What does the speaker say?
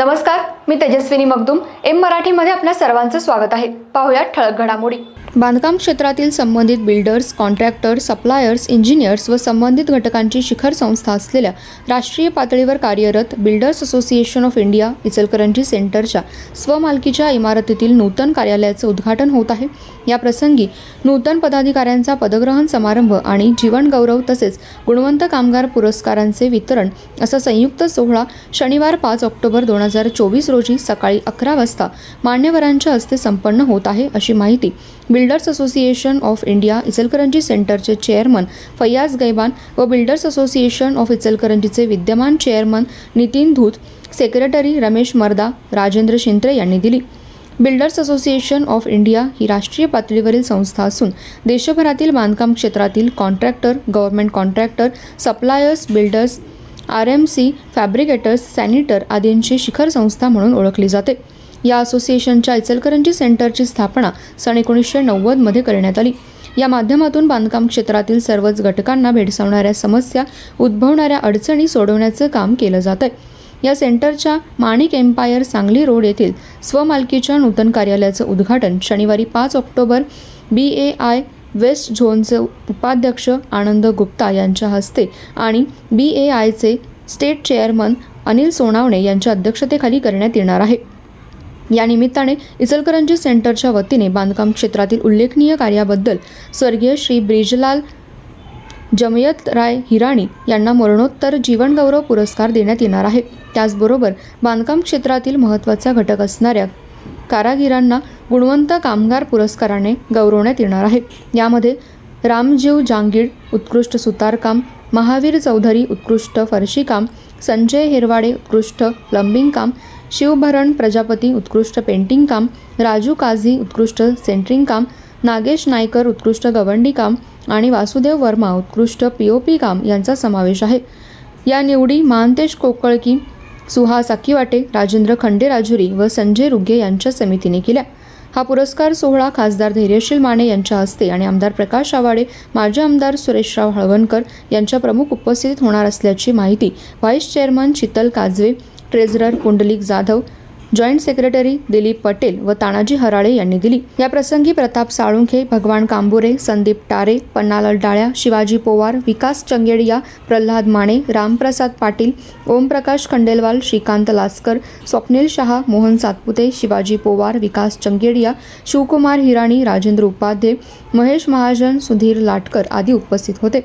नमस्कार. मी तेजस्विनी मगदुम एम मराठीमध्ये आपल्या सर्वांचं स्वागत आहे. पाहुयात ठळक घडामोडी. बांधकाम क्षेत्रातील संबंधित बिल्डर्स कॉन्ट्रॅक्टर्स सप्लायर्स इंजिनियर्स व संबंधित घटकांची शिखर संस्था असलेल्या राष्ट्रीय पातळीवर कार्यरत builders association of India Ichalkaranji सेंटरच्या स्वमालकीच्या इमारतीतील नूतन कार्यालयाचं उद्घाटन होत आहे. या प्रसंगी नूतन पदाधिकाऱ्यांचा पदग्रहण समारंभ आणि जीवनगौरव तसेच गुणवंत कामगार पुरस्कारांचे वितरण असा संयुक्त सोहळा शनिवार पाच ऑक्टोबर दोन हजार चोवीस रोजी सकाळी अकरा वाजता मान्यवरांच्या हस्ते संपन्न होत आहे अशी माहिती builders association of India Ichalkaranji सेंटरचे चेअरमन फैयाज गैबान व बिल्डर्स असोसिएशन ऑफ इचलकरंजीचे विद्यमान चेअरमन नितीन धूत सेक्रेटरी रमेश मर्दा राजेंद्र शिंत्रे यांनी दिली. बिल्डर्स असोसिएशन ऑफ इंडिया ही राष्ट्रीय पातळीवरील संस्था असून देशभरातील बांधकाम क्षेत्रातील contractor government contractor suppliers builders R M C fabricators sanitary आदींची शिखर संस्था म्हणून ओळखली जाते. या असोसिएशनच्या इचलकरंजी सेंटरची स्थापना सन एकोणीसशे नव्वदमध्ये करण्यात आली. या माध्यमातून बांधकाम क्षेत्रातील सर्वच घटकांना भेडसावणाऱ्या समस्या उद्भवणाऱ्या अडचणी सोडवण्याचं काम केलं जात आहे या सेंटरच्या माणिक एम्पायर सांगली रोड येथील स्वमालकीच्या नूतन कार्यालयाचं उद्घाटन शनिवारी पाच October B A I west झोनचे उपाध्यक्ष आनंद गुप्ता यांच्या हस्ते आणि बी ए आयचे स्टेट चेअरमन अनिल सोनावणे यांच्या अध्यक्षतेखाली करण्यात येणार आहे. या निमित्ताने इचलकरंजी सेंटरच्या वतीने बांधकाम क्षेत्रातील उल्लेखनीय कार्याबद्दल स्वर्गीय श्री ब्रिजलाल जमयत राय हिराणी यांना मरणोत्तर जीवनगौरव पुरस्कार देण्यात येणार आहे. त्याचबरोबर बांधकाम क्षेत्रातील महत्त्वाचा घटक असणाऱ्या कारागिरांना गुणवंत कामगार पुरस्काराने गौरवण्यात येणार आहे. यामध्ये रामजीव जांगीड उत्कृष्ट सुतारकाम महावीर चौधरी उत्कृष्ट फरशीकाम संजय हिरवाडे उत्कृष्ट प्लंबिंग काम शिवभरण प्रजापती उत्कृष्ट पेंटिंग काम राजू काझी उत्कृष्ट सेंटरिंग काम नागेश नायकर उत्कृष्ट गवंडी काम आणि वासुदेव वर्मा उत्कृष्ट पी ओ पी काम यांचा समावेश आहे. या निवडी महांतेश कोकळकी सुहास अक्कीवाटे राजेंद्र खंडे राजुरी व संजय रुगे यांच्या समितीने केल्या. हा पुरस्कार सोहळा खासदार धैर्यशील माने यांच्या हस्ते आणि आमदार प्रकाश आवाडे माजी आमदार सुरेशराव हळवणकर यांच्या प्रमुख उपस्थितीत होणार असल्याची माहिती vice chairman Sheetal Kajve treasurer Pundalik Jadhav joint secretary Dilip Patel व तानाजी हराळे यांनी दिली. या प्रसंगी प्रताप साळुंखे भगवान कांबुरे संदीप टारे पन्नालाल डाळ्या शिवाजी पोवार विकास चंगेडिया प्रल्हाद माने रामप्रसाद पाटील ओमप्रकाश खंडेलवाल श्रीकांत लास्कर स्वप्नील शहा मोहन सातपुते शिवाजी पोवार विकास चंगेडिया शिवकुमार हिराणी राजेंद्र उपाध्ये महेश महाजन सुधीर लाटकर आदी उपस्थित होते.